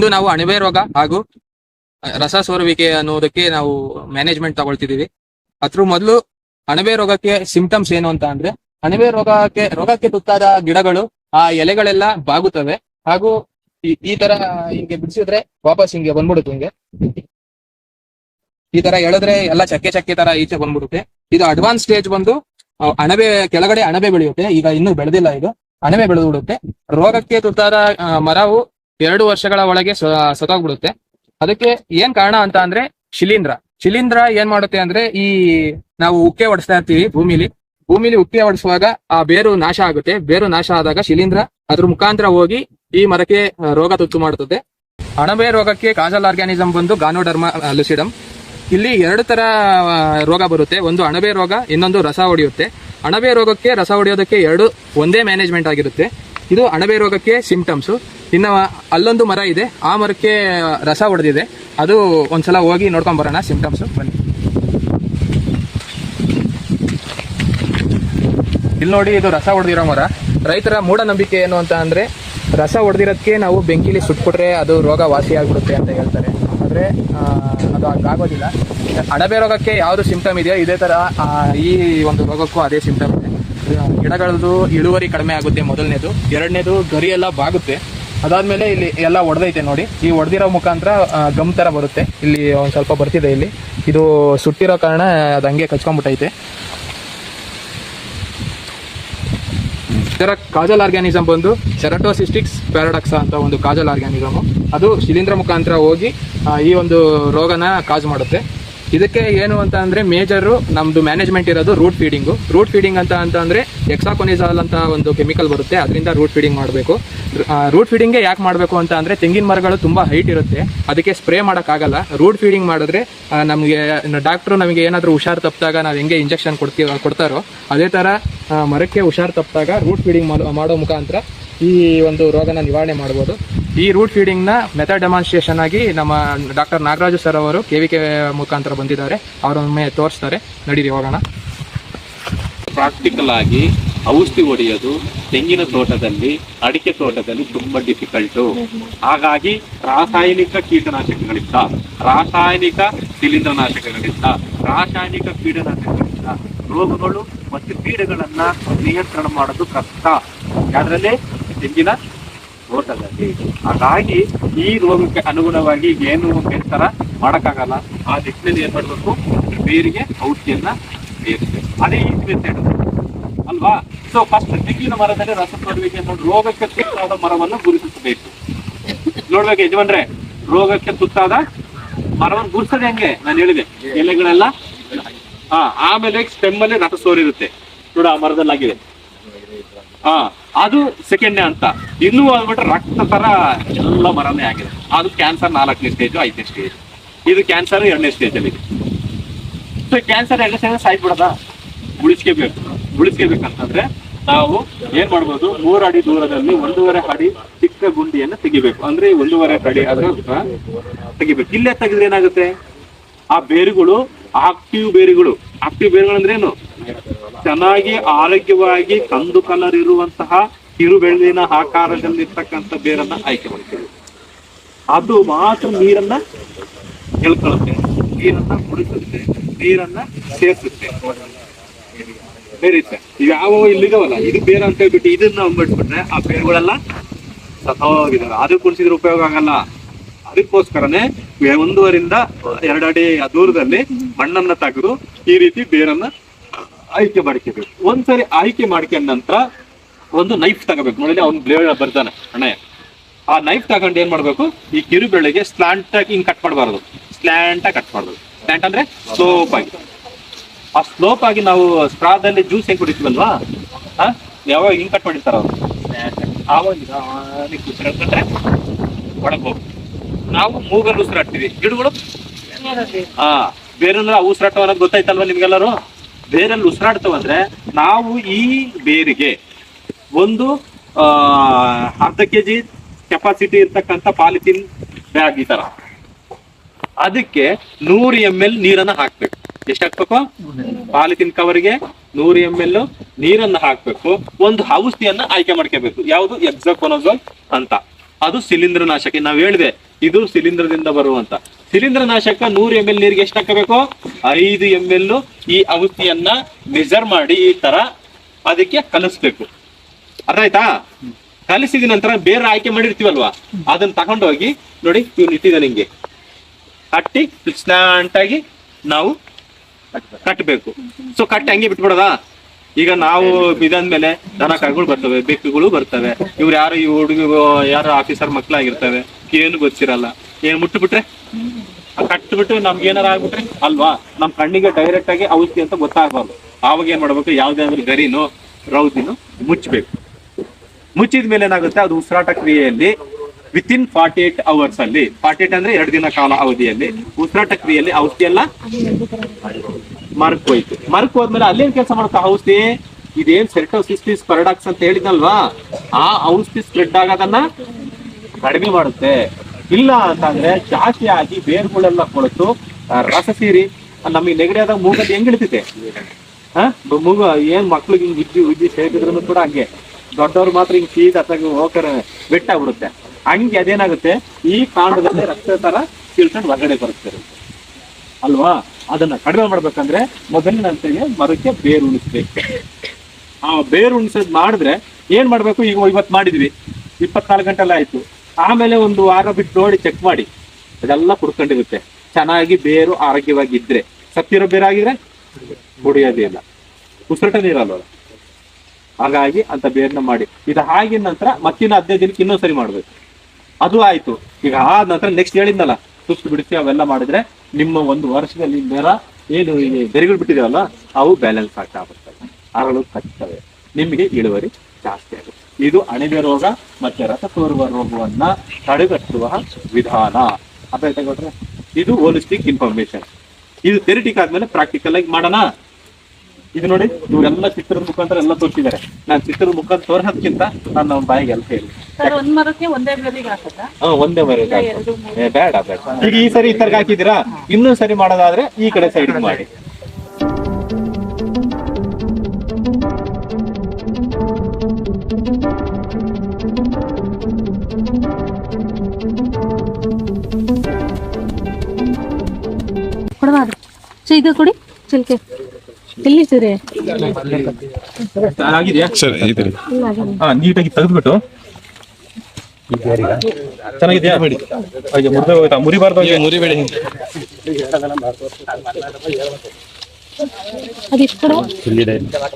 ಇಂದು ನಾವು ಅಣಬೆ ರೋಗ ಹಾಗೂ ರಸ ಸೋರುವಿಕೆ ಅನ್ನೋದಕ್ಕೆ ನಾವು ಮ್ಯಾನೇಜ್ಮೆಂಟ್ ತಗೊಳ್ತಿದೀವಿ ಅದ್ರ ಮೊದಲು ಅಣಬೆ ರೋಗಕ್ಕೆ ಸಿಂಪ್ಟಮ್ಸ್ ಏನು ಅಂತ ಅಂದ್ರೆ, ಅಣಬೆ ರೋಗಕ್ಕೆ ರೋಗಕ್ಕೆ ತುತ್ತಾದ ಗಿಡಗಳು, ಆ ಎಲೆಗಳೆಲ್ಲ ಬಾಗುತ್ತವೆ ಹಾಗೂ ಈ- ತರ ಹಿಂಗೆ ಬಿಡಿಸಿದ್ರೆ ವಾಪಸ್ ಹಿಂಗೆ ಬಂದ್ಬಿಡುತ್ತೆ ಹಿಂಗೆ. ಈ ತರ ಎಳೆದ್ರೆ ಎಲ್ಲ ಚಕ್ಕೆ ಚಕ್ಕೆ ತರ ಈಚೆ ಬಂದ್ಬಿಡುತ್ತೆ. ಇದು ಅಡ್ವಾನ್ಸ್ ಸ್ಟೇಜ್ ಬಂದು ಅಣಬೆ, ಕೆಳಗಡೆ ಅಣಬೆ ಬೆಳೆಯುತ್ತೆ. ಈಗ ಇನ್ನೂ ಬೆಳೆದಿಲ್ಲ ಇದು. ಅಣಬೆ ಬೆಳೆದು ಬಿಡುತ್ತೆ ರೋಗಕ್ಕೆ ತುತ್ತಾದ ಮರವು ಎರಡು ವರ್ಷಗಳ ಒಳಗೆ ಸ- ಸತ್ತೋಗ್ಬಿಡುತ್ತೆ ಅದಕ್ಕೆ ಏನ್ ಕಾರಣ ಅಂತ ಅಂದ್ರೆ ಶಿಲೀಂಧ್ರ. ಶಿಲೀಂಧ್ರ ಏನ್ ಮಾಡುತ್ತೆ ಅಂದ್ರೆ ಈ ನಾವು ಉಕ್ಕೆ ಹೊಡಿಸ್ತಾ ಇರ್ತೀವಿ ಭೂಮಿಲಿ. ಭೂಮಿಲಿ ಉಕ್ಕೆ ಹೊಡಿಸುವಾಗ ಆ ಬೇರು ನಾಶ ಆಗುತ್ತೆ. ಬೇರು ನಾಶ ಆದಾಗ ಶಿಲೀಂಧ್ರ ಅದ್ರ ಮುಖಾಂತರ ಹೋಗಿ ಈ ಮರಕ್ಕೆ ರೋಗ ತುತ್ತು ಮಾಡುತ್ತದೆ. ಅಣಬೆ ರೋಗಕ್ಕೆ ಕಾಜಲ್ ಆರ್ಗ್ಯಾನಿಸಮ್ ಬಂದು ಗಾನೋಡರ್ಮ ಲುಸಿಡಮ್ ಇಲ್ಲಿ ಎರಡು ತರ ರೋಗ ಬರುತ್ತೆ. ಒಂದು ಅಣಬೆ ರೋಗ, ಇನ್ನೊಂದು ರಸ ಹೊಡೆಯುತ್ತೆ. ಅಣಬೆ ರೋಗಕ್ಕೆ ರಸ ಹೊಡೆಯೋದಕ್ಕೆ ಎರಡು ಒಂದೇ ಮ್ಯಾನೇಜ್ಮೆಂಟ್ ಆಗಿರುತ್ತೆ. ಇದು ಅಣಬೆ ರೋಗಕ್ಕೆ ಸಿಂಪ್ಟಮ್ಸ್ ಇನ್ನು ಅಲ್ಲೊಂದು ಮರ ಇದೆ, ಆ ಮರಕ್ಕೆ ರಸ ಹೊಡೆದಿದೆ. ಅದು ಒಂದ್ಸಲ ಹೋಗಿ ನೋಡ್ಕೊಂಡ್ ಬರೋಣ ಸಿಂಪ್ಟಮ್ಸ್ ಬನ್ನಿ. ಇಲ್ಲಿ ನೋಡಿ, ಇದು ರಸ ಹೊಡೆದಿರೋ ಮರ. ರೈತರ ಮೂಢನಂಬಿಕೆ ಏನು ಅಂತ ಅಂದ್ರೆ, ರಸ ಹೊಡೆದಿರೋದಕ್ಕೆ ನಾವು ಬೆಂಕಿಲಿ ಸುಟ್ಬಿಟ್ರೆ ಅದು ರೋಗ ವಾಸಿ ಆಗ್ಬಿಡುತ್ತೆ ಅಂತ ಹೇಳ್ತಾರೆ. ಆದ್ರೆ ಅದು ಹಂಗಾಗೋದಿಲ್ಲ. ಅಣಬೆ ರೋಗಕ್ಕೆ ಯಾವ್ದು ಸಿಂಪ್ಟಮ್ ಇದೆಯೋ, ಇದೇ ತರ ಈ ಒಂದು ರೋಗಕ್ಕೂ ಅದೇ ಸಿಂಪ್ಟಮ್ ಗಿಡಗಳದ್ದು ಇಳುವರಿ ಕಡಿಮೆ ಆಗುತ್ತೆ ಮೊದಲನೇದು. ಎರಡನೇದು ಗರಿ ಎಲ್ಲ ಬಾಗುತ್ತೆ. ಅದಾದ್ಮೇಲೆ ಇಲ್ಲಿ ಎಲ್ಲ ಒಡೆದೈತೆ ನೋಡಿ. ಈ ಒಡೆದಿರೋ ಮುಖಾಂತರ ಗಮ್ ತರ ಬರುತ್ತೆ. ಇಲ್ಲಿ ಒಂದ್ ಸ್ವಲ್ಪ ಬರ್ತಿದೆ ಇಲ್ಲಿ. ಇದು ಸುಟ್ಟಿರೋ ಕಾರಣ ಅದು ಹಂಗೆ ಕಚ್ಕೊಂಡ್ಬಿಟ್ಟೈತೆ. ಇದರ ಕಾಜಲ್ ಆರ್ಗ್ಯಾನಿಸಮ್ ಬಂದು ಸೆರಟೋಸಿಸ್ಟಿಕ್ಸ್ ಪ್ಯಾರಾಡಕ್ಸ ಅಂತ ಒಂದು ಕಾಜಲ್ ಆರ್ಗ್ಯಾನಿಸಮ್. ಅದು ಶಿಲೀಂಧ್ರ ಮುಖಾಂತರ ಹೋಗಿ ಈ ಒಂದು ರೋಗನ ಕಾಜ್ ಮಾಡುತ್ತೆ. ಇದಕ್ಕೆ ಏನು ಅಂತ ಅಂದ್ರೆ ಮೇಜರು ನಮ್ದು ಮ್ಯಾನೇಜ್ಮೆಂಟ್ ಇರೋದು ರೂಟ್ ಫೀಡಿಂಗು ರೂಟ್ ಫೀಡಿಂಗ್ ಅಂತ ಅಂತ ಅಂದ್ರೆ ಎಕ್ಸಾಕೊನಿಸಾಲ್ ಅಂತ ಒಂದು ಕೆಮಿಕಲ್ ಬರುತ್ತೆ. ಅದರಿಂದ ರೂಟ್ ಫೀಡಿಂಗ್ ಮಾಡಬೇಕು. ರೂಟ್ ಫೀಡಿಂಗ್ಗೆ ಯಾಕೆ ಮಾಡಬೇಕು ಅಂತ ಅಂದ್ರೆ ತೆಂಗಿನ ಮರಗಳು ತುಂಬಾ ಹೈಟ್ ಇರುತ್ತೆ. ಅದಕ್ಕೆ ಸ್ಪ್ರೇ ಮಾಡೋಕ್ಕಾಗಲ್ಲ ರೂಟ್ ಫೀಡಿಂಗ್ ಮಾಡಿದ್ರೆ ನಮಗೆ ಡಾಕ್ಟ್ರು ನಮಗೆ ಏನಾದರೂ ಹುಷಾರು ತಪ್ಪಿದಾಗ ನಾವು ಹೆಂಗೆ ಇಂಜೆಕ್ಷನ್ ಕೊಡ್ತೀವಿ, ಕೊಡ್ತಾರೋ, ಅದೇ ಥರ ಮರಕ್ಕೆ ಹುಷಾರು ತಪ್ಪಿದಾಗ ರೂಟ್ ಫೀಡಿಂಗ್ ಮಾಡೋ ಮುಖಾಂತರ ಈ ಒಂದು ರೋಗನ ನಿವಾರಣೆ ಮಾಡ್ಬೋದು. ಈ ರೂಟ್ ಫೀಡಿಂಗ್ನ ಮೆಥಡ್ ಡೆಮಾನ್ಸ್ಟ್ರೇಷನ್ ಆಗಿ ನಮ್ಮ ಡಾಕ್ಟರ್ ನಾಗರಾಜು ಸರ್ ಅವರು ಕೆ ವಿ ಕೆ ಮುಖಾಂತರ ಬಂದಿದ್ದಾರೆ. ಅವರೊಮ್ಮೆ ತೋರಿಸ್ತಾರೆ. ನಡೀರಿ, ಹೋಗೋಣ. ಪ್ರಾಕ್ಟಿಕಲ್ ಆಗಿ ಔಷಧಿ ಹೊಡೆಯೋದು ತೆಂಗಿನ ತೋಟದಲ್ಲಿ, ಅಡಿಕೆ ತೋಟದಲ್ಲಿ ತುಂಬಾ ಡಿಫಿಕಲ್ಟು ಹಾಗಾಗಿ ರಾಸಾಯನಿಕ ಕೀಟನಾಶಕಗಳಿಂದ, ರಾಸಾಯನಿಕ ಶಿಲೀಂಧ್ರನಾಶಕಗಳಿಂದ ರಾಸಾಯನಿಕ ಕೀಟನಾಶಕಗಳಿಂದ ರೋಗಗಳು ಮತ್ತು ಕೀಟಗಳನ್ನ ನಿಯಂತ್ರಣ ಮಾಡೋದು ಕಷ್ಟ. ಅದರಲ್ಲಿ ತೆಂಗಿನ ತೋಟದಲ್ಲಿ ಹಾಗಾಗಿ ಈ ರೋಗಕ್ಕೆ ಅನುಗುಣವಾಗಿ ಏನು ಬೇಸರ ಮಾಡೋಕ್ಕಾಗಲ್ಲ. ಆ ದಿಕ್ಕಿನಲ್ಲಿ ಏನ್ ಮಾಡಬೇಕು? ಬೇರಿಗೆ ಔಷಧಿಯನ್ನ ಸೇರಿಸ್ಬೇಕು. ಅದೇ ಈ ಮೆಥಡ್ ಅಲ್ವಾ? ಸೊ ಫಸ್ಟ್ ತೆಂಗಿನ ಮರದಲ್ಲಿ ರಸ ಕೊಡುವಿಕೆ ನೋಡಿ ರೋಗಕ್ಕೆ ತುತ್ತಾದ ಮರವನ್ನು ಗುರುತಿಸಬೇಕು. ನೋಡ್ಬೇಕು ಯಜಮಾನ್ರೆ, ರೋಗಕ್ಕೆ ತುತ್ತಾದ ಮರವನ್ನು ಗುರುಸದೆ ಹೆಂಗೆ? ನಾನು ಹೇಳಿದೆ. ಎಲೆಗಳೆಲ್ಲ ಹಾ, ಆಮೇಲೆ ಸ್ಟೆಮ್ ಅಲ್ಲಿ ರಸ ಸೋರಿರುತ್ತೆ. ನೋಡ ಆ ಮರದಲ್ಲಾಗಿದೆ. ಹಾ. ಅದು ಸೆಕೆಂಡ್ನೇ ಅಂತ. ಇನ್ನೂ ಅಂದ್ಬಿಟ್ರೆ ರಕ್ತ ತರ ಎಲ್ಲ ಮರನೇ ಆಗಿದೆ. ಅದು ಕ್ಯಾನ್ಸರ್ ನಾಲ್ಕನೇ ಸ್ಟೇಜ್ ಐದನೇ ಸ್ಟೇಜ್ ಇದು ಕ್ಯಾನ್ಸರ್ ಎರಡನೇ ಸ್ಟೇಜ್ ಅಲ್ಲಿ ಸೊ ಕ್ಯಾನ್ಸರ್ ಎರಡನೇ ಸ್ಟೇಜ್ ಸಾಯ್ಬಿಡದ? ಉಳಿಸ್ಕೋಬೇಕು. ಉಳಿಸ್ಕೋಬೇಕಂತಂದ್ರೆ ನಾವು ಏನ್ ಮಾಡ್ಬೋದು? ಮೂರು ಅಡಿ ದೂರದಲ್ಲಿ ಒಂದೂವರೆ ಅಡಿ ಚಿಕ್ಕ ಗುಂಡಿಯನ್ನು ತೆಗಿಬೇಕು. ಅಂದ್ರೆ ಒಂದೂವರೆ ಅಡಿ ಅದ್ರ ತೆಗಿಬೇಕು. ಇಲ್ಲೇ ತೆಗೆದ್ರೆ ಏನಾಗುತ್ತೆ? ಆ ಬೇರುಗಳು ಆಕ್ಟಿವ್ ಬೇರುಗಳು. ಆಕ್ಟಿವ್ ಬೇರುಗಳು ಅಂದ್ರೆ ಏನು? ಚೆನ್ನಾಗಿ ಆರೋಗ್ಯವಾಗಿ ಕಂದು ಕಲರ್ ಇರುವಂತಹ ಕಿರು ಬೆಳ್ಳಿನ ಆಕಾರದಲ್ಲಿರ್ತಕ್ಕಂಥ ಬೇರನ್ನ ಆಯ್ಕೆ ಮಾಡ್ತೀವಿ. ಅದು ಮಾತ್ರ ನೀರನ್ನ ಎಳ್ಕೊಳ್ಳುತ್ತೆ ನೀರನ್ನ ಕುಡಿಸುತ್ತೆ. ನೀರನ್ನ ಸೇರಿಸುತ್ತೆ ಬೇರಿತ್ತೆ ಯಾವ ಇಲ್ಲಿಗವಲ್ಲ ಇದು ಬೇರೆ ಅಂತ ಹೇಳ್ಬಿಟ್ಟು ಇದನ್ನ ಬಿಟ್ಬಿಟ್ರೆ ಆ ಬೇರುಗಳೆಲ್ಲ ಸತೋಗಿದಾವೆ. ಅದು ಕುಡಿಸಿದ್ರೆ ಉಪಯೋಗ ಆಗಲ್ಲ. ಅದಕ್ಕೋಸ್ಕರನೇ ಒಂದೂವರಿಂದ ಎರಡು ಅಡಿ ದೂರದಲ್ಲಿ ಮಣ್ಣನ್ನ ತೆಗೆದು ಈ ರೀತಿ ಬೇರನ್ನ ಆಯ್ಕೆ ಮಾಡ್ಕೋಬೇಕು. ಒಂದ್ಸರಿ ಆಯ್ಕೆ ಮಾಡ್ಕೊಂಡ ನಂತರ ಒಂದು ನೈಫ್ ತಗೋಬೇಕು. ನೋಡಿ ಅವ್ನು ಬ್ಲೇಡ್ ಬರ್ತಾನೆ ಅಣ್ಣಯ್ಯ ಆ ನೈಫ್ ತಗೊಂಡು ಏನ್ ಮಾಡ್ಬೇಕು? ಈ ಕಿರು ಬೆಳೆಗೆ ಸ್ಲಾಂಟ್ ಆಗಿ ಹಿಂಗ್ ಕಟ್ ಮಾಡಬಾರದು. ಸ್ಲಾಂಟ್ ಆಗಿ ಕಟ್ ಮಾಡಬೇಕು ಸ್ಲಾಂಟ್ ಅಂದ್ರೆ ಸ್ಲೋಪ್ ಆಗಿ. ಆ ಸ್ಲೋಪ್ ಆಗಿ ನಾವು ಸ್ಟ್ರಾದಲ್ಲಿ ಜ್ಯೂಸ್ ಹೆಂಗ್ ಕುಡಿತೀವಲ್ವಾ? ಯಾವಾಗ ಹಿಂಗ್ ಕಟ್ ಮಾಡಿರ್ತಾರ ಅವ್ರು. ಆವಾಗ ಉಸಿರಾಡ್ಕೊಂಡ್ರೆ ಒಳಗ್ ನಾವು ಮೂಗಲ್ಲಿ ಉಸಿರಾಡ್ತೀವಿ. ಗಿಡಗಳು ಹಾ ಬೇರೆ ಉಸಿರಾಟ ಅನ್ನೋದು ಗೊತ್ತಾಯ್ತಲ್ವಾ ನಿಮ್ಗೆಲ್ಲರೂ? ಬೇರಲ್ಲಿ ಉಸಿರಾಡ್ತವಂದ್ರೆ ನಾವು ಈ ಬೇರಿಗೆ ಒಂದು ಅರ್ಧ ಕೆಜಿ ಕೆಪಾಸಿಟಿ ಇರ್ತಕ್ಕಂಥ ಪಾಲಿಥಿನ್ ಬ್ಯಾಗ್ ಈ ತರ ಅದಕ್ಕೆ ನೂರು ಎಂ ಎಲ್ ನೀರನ್ನ ಹಾಕ್ಬೇಕು. ಎಷ್ಟು ಹಾಕ್ಬೇಕು ಪಾಲಿಥಿನ್ ಕವರ್ಗೆ ನೂರು ಎಂ ಎಲ್ ನೀರನ್ನ ಹಾಕ್ಬೇಕು. ಒಂದು ಔಷಧಿಯನ್ನ ಆಯ್ಕೆ ಮಾಡ್ಕೋಬೇಕು. ಯಾವುದು? ಎಕ್ಸಕೋನೋಜೋಲ್ ಅಂತ. ಅದು ಶಿಲೀಂಧ್ರ ನಾಶಕ ನಾವ್ ಹೇಳಿದೆ, ಇದು ಶಿಲೀಂಧ್ರದಿಂದ ಬರುವಂತ. ಶಿಲೀಂಧ್ರ ನಾಶಕ ನೂರು ಎಂ ಎಲ್ ನೀರಿಗೆ ಎಷ್ಟು ಹಾಕಬೇಕು? ಐದು ಎಂ ಎಲ್ ಈ ಔಷಧಿಯನ್ನ ಮೆಜರ್ ಮಾಡಿ ಈ ತರ ಅದಕ್ಕೆ ಕಲಿಸ್ಬೇಕು. ಅರ್ಥ ಆಯ್ತಾ? ಕಲಿಸಿದ ನಂತರ ಬೇರೆ ಆಯ್ಕೆ ಮಾಡಿರ್ತೀವಲ್ವಾ? ಅದನ್ನ ತಗೊಂಡೋಗಿ ನೋಡಿ ಇವ್ನು ಇಟ್ಟಿದ್ದಾನೆ ಹಿಂಗೆ ಕಟ್ಟಿ ಸ್ನಾಂಟಾಗಿ ನಾವು ಕಟ್ಟಬೇಕು ಸೊ ಕಟ್ಟಿ ಹಂಗೆ ಬಿಟ್ಬಿಡೋದಾ? ಈಗ ನಾವು ಇದಂದ್ಮೇಲೆ ದನ ಕರುಗಳು ಬರ್ತವೆ, ಬೆಕ್ಕುಗಳು ಬರ್ತವೆ. ಇವ್ರು ಯಾರು ಈ ಹುಡುಗ ಯಾರು ಆಫೀಸರ್ ಮಕ್ಕಳಾಗಿರ್ತವೆ ಏನು ಗೊತ್ತಿರಲ್ಲ. ಏನ್ ಮುಟ್ಟುಬಿಟ್ರೆ? ಕಟ್ಬಿಟ್ಟು ನಮ್ಗೆ ಏನಾರ ಆಗ್ಬಿಟ್ರೆ? ಅಲ್ವಾ? ನಮ್ ಕಣ್ಣಿಗೆ ಡೈರೆಕ್ಟ್ ಆಗಿ ಔಷಧಿ ಅಂತ ಗೊತ್ತಾಗಬಾರ್ದು. ಆವಾಗ ಏನ್ ಮಾಡ್ಬೇಕು? ಯಾವ್ದೇ ಅಂದ್ರೆ ಗರಿನೋ, ರೌದಿನೋ ಮುಚ್ಚಬೇಕು ಮುಚ್ಚಿದ ಮೇಲೆ ಏನಾಗುತ್ತೆ? ಅದು ಉಸಿರಾಟ ಕ್ರಿಯೆಯಲ್ಲಿ within forty eight hours ಅಲ್ಲಿ. ಫಾರ್ಟಿ ಏಟ್ ಅಂದ್ರೆ ಎರಡು ದಿನ ಕಾಲ ಅವಧಿಯಲ್ಲಿ ಉಸಿರಾಟ ಕ್ರಿಯೆಯಲ್ಲಿ ಔಷಧಿ ಎಲ್ಲ ಮರಕ್ ಹೋಯ್ತು ಮರ್ಕ್ ಹೋದ್ಮೇಲೆ ಅಲ್ಲೇನ್ ಕೆಲಸ ಮಾಡುತ್ತಾ ಔಷಧಿ? ಇದೇನ್ ಸೆರ್ಟೋಸಿಸ್ಟಿಸ್, ಪರಡಾಕ್ಸ್ ಅಂತ ಹೇಳಿದ್ನಲ್ವಾ? ಆ ಔಷಧಿ ಸ್ಪ್ರೆಡ್ ಆಗೋದನ್ನ ಕಡಿಮೆ ಮಾಡುತ್ತೆ. ಇಲ್ಲ ಅಂತಂದ್ರೆ ಜಾಸ್ತಿ ಆಗಿ ಬೇರುಗಳೆಲ್ಲ ಕೊಳತು. ರಸ ಸೀರಿ, ನಮಗೆ ನೆಗಡಿ ಆದಾಗ ಮೂಗಲ್ಲಿ ಹೆಂಗ್ ಇಳಿತೈತೆ? ಹ? ಮೂಗ ಏನ್ ಮಕ್ಳಿಗೆ ಹಿಂಗ್ ಉಜ್ಜಿ ಉಜ್ಜಿ ಸೇರಿದ್ರು ಕೂಡ ಹಂಗೆ. ದೊಡ್ಡವ್ರು ಮಾತ್ರ ಹಿಂಗ್ ಸೀದಾ ಬೆಟ್ಟ ಆಗ್ಬಿಡುತ್ತೆ ಹಂಗೆ ಅದೇನಾಗುತ್ತೆ? ಈ ಕಾಂಡದಲ್ಲಿ ರಕ್ತ ತರ ತಿಳ್ಕೊಂಡು ಹೊರಗಡೆ ಬರುತ್ತೆ. ಅಲ್ವಾ? ಅದನ್ನ ಕಡಿಮೆ ಮಾಡ್ಬೇಕಂದ್ರೆ ಮೊದಲಿನಂತೆಯೇ ಮರಕ್ಕೆ ಬೇರು ಉಣಿಸ್ಬೇಕು. ಆ ಬೇರು ಉಣಿಸೋದ್ ಮಾಡಿದ್ರೆ ಏನ್ ಮಾಡ್ಬೇಕು? ಈಗ ಇವತ್ತು ಮಾಡಿದ್ವಿ. ಇಪ್ಪತ್ನಾಲ್ಕು ಗಂಟೆ ಎಲ್ಲ ಆಯ್ತು. ಆಮೇಲೆ ಒಂದು ವಾರ ಬಿಟ್ಟು ನೋಡಿ ಚೆಕ್ ಮಾಡಿ. ಅದೆಲ್ಲ ಕುಡ್ಕೊಂಡಿರುತ್ತೆ. ಚೆನ್ನಾಗಿ ಬೇರು ಆರೋಗ್ಯವಾಗಿದ್ರೆ. ಸತ್ತಿರೋ ಬೇರೆ ಆಗಿದ್ರೆ ಕುಡಿಯೋದೇ ಇಲ್ಲ ಉಸಿರಾಟ ನೀರಲ್ಲ ಹಾಗಾಗಿ ಅಂತ ಬೇರನ್ನ ಮಾಡಿ. ಇದು ಆಗಿದ ನಂತರ ಮತ್ತಿನ ಹದಿನೈದು ದಿನಕ್ಕೆ ಇನ್ನೊಂದು ಸರಿ ಮಾಡ್ಬೇಕು. ಅದು ಆಯ್ತು. ಈಗ ಆದ ನಂತರ ನೆಕ್ಸ್ಟ್ ಹೇಳಿದ್ನಲ್ಲ, ಸುಸ್ತು ಬಿಡಿಸಿ ಅವೆಲ್ಲ ಮಾಡಿದ್ರೆ ನಿಮ್ಮ ಒಂದು ವರ್ಷದಲ್ಲಿ ಬೇರ ಏನು ಬೆರಿಗಳು ಬಿಟ್ಟಿದೆಯಲ್ಲ, ಅವು ಬ್ಯಾಲೆನ್ಸ್ ಆಗ್ತಾ ಬರ್ತವೆ. ಅರಳು ಕಚ್ತವೆ. ನಿಮಗೆ ಇಳುವರಿ ಜಾಸ್ತಿ ಆಗುತ್ತೆ. ಇದು ಅಣಿದೆ ರೋಗ ಮತ್ತೆ ರಸ ತೋರುವ ರೋಗವನ್ನ ತಡೆಗಟ್ಟುವ ವಿಧಾನ. ಅಂತ ಹೇಳ್ತಾ ಇದು ಹೋಲಿಸ್ಟಿಕ್ ಇನ್ಫಾರ್ಮೇಶನ್ ಇದು ಥೆರಿಟಿಕ್ ಆದ್ಮೇಲೆ ಪ್ರಾಕ್ಟಿಕಲ್ ಆಗಿ ಮಾಡೋಣ. ಇದು ನೋಡಿ ಇವರೆಲ್ಲ ಚಿತ್ರದ ಮುಖಾಂತರ ಎಲ್ಲ ತೋರಿಸಿದ್ದಾರೆ. ನಾನು ಚಿತ್ರದ ಮುಖಾಂತರ ತೋರಿಸೋದಕ್ಕಿಂತ ನಾನು ನಮ್ಮ ಬಾಯಿಗೆ ಎಲ್ಲ ಹೇಳಿ. ಸರ್ ಒಂದ್ ಮರಕ್ಕೆ ಬೇಡ ಬೇಡ. ಈಗ ಈ ಸರಿ ಈ ಹಾಕಿದಿರಾ ಹಾಕಿದ್ದೀರಾ? ಇನ್ನೂ ಸರಿ ಮಾಡೋದಾದ್ರೆ ಈ ಕಡೆ ಸೈಡ್ ಮಾಡಿ. ಸೊ ಇದು ಕೊಡಿ. ಚಿಲ್ಕೆ. ಎಲ್ಲಿ ಸೀರೆ ಸರ್ ಇದೆ. ಇಲ್ಲ ಆಗಿಲ್ಲ. ಹಾ ನೀಟಾಗಿ ತೆಗೆದ್ಬಿಟ್ಟು. ಚೆನ್ನಾಗಿದ್ಯಾ? ಅಯ್ಯೋ ಮುರಿದ ಹೋಯ್ತಾ ಮುರಿಬಾರ್ದು ಹಾಗೆ. ಮುರಿಬೇಡಿ. ಅದಿಷ್ಟು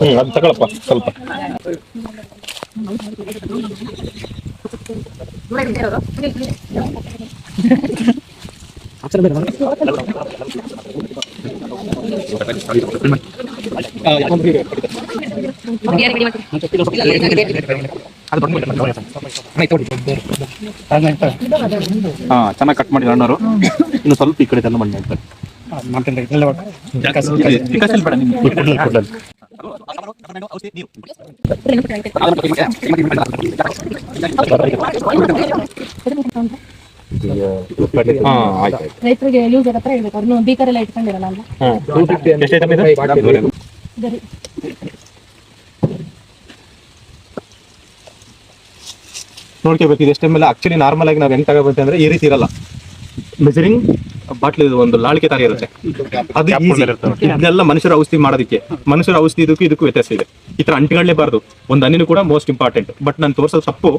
ಹ್ಮ್ ಅದು ತಗೊಳಪ್ಪ ಸ್ವಲ್ಪ. ಹಾ ಚೆನ್ನಾಗಿ ಕಟ್ ಮಾಡಿ ಅಣ್ಣವರು ಇನ್ನು ಸ್ವಲ್ಪ ಈ ಕಡೆ ಎಲ್ಲ ಮಣ್ಣು ಹೇಳ್ತಾರೆ ಆಯ್ತು ಆಯ್ತು. ರೈತರಿಗೆ ಯೂಸ್ ಹತ್ರ ಹೇಳ್ಬೇಕು. ಅವ್ರು ಬೀಕರ್ ಎಲ್ಲ ಇಟ್ಕೊಂಡಿರಲ್ಲ ಅಲ್ಲ ನೋಡ್ಕೋಬೇಕು. ಇದು ಎಷ್ಟೆಮ್ಮೆಲ್ಲ ಆಕ್ಚುಲಿ ನಾರ್ಮಲ್ ಆಗಿ ನಾವು ಹೆಂಗ್ ತಗೋಬೇಕು ಅಂದ್ರೆ ಈ ರೀತಿ ಇರಲ್ಲ. ಮೆಜರಿಂಗ್ ಬಾಟ್ಲ್ ಇದು ಒಂದು ಲಾಳಿಕೆ ತರ ಇರುತ್ತೆ. ಅದು easy. ಇದನ್ನೆಲ್ಲ ಮನುಷ್ಯರ ಔಷಧಿ ಮಾಡೋದಕ್ಕೆ ಮನುಷ್ಯರ ಔಷಧಿ ಇದಕ್ಕೂ ಇದಕ್ಕೂ ವ್ಯತ್ಯಾಸ ಇದೆ. ಈ ತರ ಅಂಟಿಕೊಳ್ಳೇಬಾರ್ದು ಒಂದು ಅನ್ನಿನೂ ಕೂಡ ಮೋಸ್ಟ್ ಇಂಪಾರ್ಟೆಂಟ್ ಬಟ್ ನಾನು ತೋರಿಸೋದು ತಪ್ಪು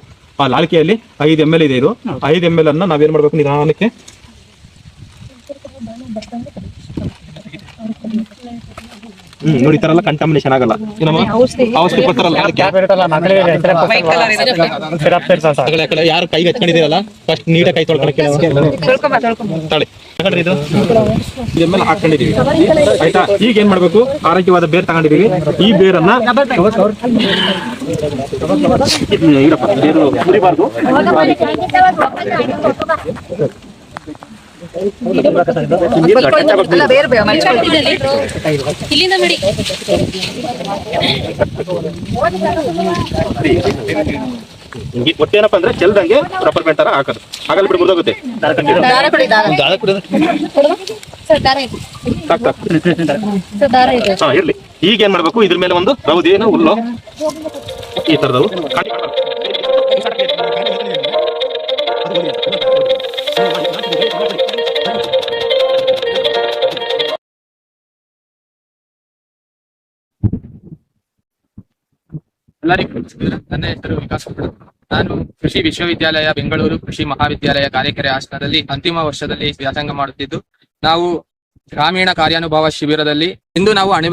ಆ ಲಾಳಿಕೆಯಲ್ಲಿ ಐದು ಎಂ ಎಲ್ ಇದೆ ಇದು. ಐದು ಎಂ ಎಲ್ ಅನ್ನ ನಾವೇನ್ ಮಾಡ್ಬೇಕು? ನಿಧಾನಕ್ಕೆ ಹ್ಮ್ ನೋಡಿ ಈ ತರ ಎಲ್ಲ ಕಂಟಾಮಿನೇಷನ್ ಆಗಲ್ಲ. ಏನಮ್ಮ? ಔಷಧಿ. ಕೊಡ್ತಾರಲ್ಲ? ಅದಕ್ಕೆ ಯಾರು ಕೈ ಹಚ್ಕೊಂಡಿದ್ದೀರಲ್ಲ? ಫಸ್ಟ್ ನೀಟಾಗಿ ಕೈ ತೊಳ್ಕೊಳಕ್ಕೆ ತಾಳಿ. ಇದನ್ನೆಲ್ಲ ಹಾಕೊಂಡಿದೀವಿ ಆಯ್ತಾ? ಈಗ ಏನ್ ಮಾಡ್ಬೇಕು? ಆರೋಗ್ಯವಾದ ಬೇರ್ ತಗೊಂಡಿದೀವಿ. ಈ ಬೇರನ್ನ ಬೇರು ಇಲ್ಲಿಂದ ಮಾಡಿ ಒಟ್ಟೇನಪ್ಪ ಅಂದ್ರೆ ಚೆಲ್ದಂಗೆ ರಬ್ಬರ್ ಬ್ಯಾಂಡ್ ತರ ಹಾಕೋದು. ಆಗಲ್ಲ ಬಿಟ್ಟು ಮುರಿದೋಗುತ್ತೆ. ಸರ್ ದಾರ ಇದೆ. ಸಾಕ್ ಸಾಕ್. ಸರ್ ದಾರ ಇದೆ. ಹಾ ಇರ್ಲಿ. ಈಗ ಏನ್ ಮಾಡ್ಬೇಕು? ಇದ್ರ ಮೇಲೆ ಒಂದು ರೌದಿ ಏನೋ ಹುಲ್ಲು? ಈ ತರದವು. ಎಲ್ಲರಿಗೂ ನಮಸ್ಕಾರ ನನ್ನ ಹೆಸರು ವಿಕಾಸ್. ನಾನು ಕೃಷಿ ವಿಶ್ವವಿದ್ಯಾಲಯ, ಬೆಂಗಳೂರು ಕೃಷಿ ಮಹಾವಿದ್ಯಾಲಯ ಕಾರೆಕೆರೆ ಆಶ್ರಮದಲ್ಲಿ ಅಂತಿಮ ವರ್ಷದಲ್ಲಿ ವ್ಯಾಸಂಗ ಮಾಡುತ್ತಿದ್ದು, ನಾವು ಗ್ರಾಮೀಣ ಕಾರ್ಯಾನುಭವ ಶಿಬಿರದಲ್ಲಿ ಇಂದು ನಾವು ಅಣಬೆ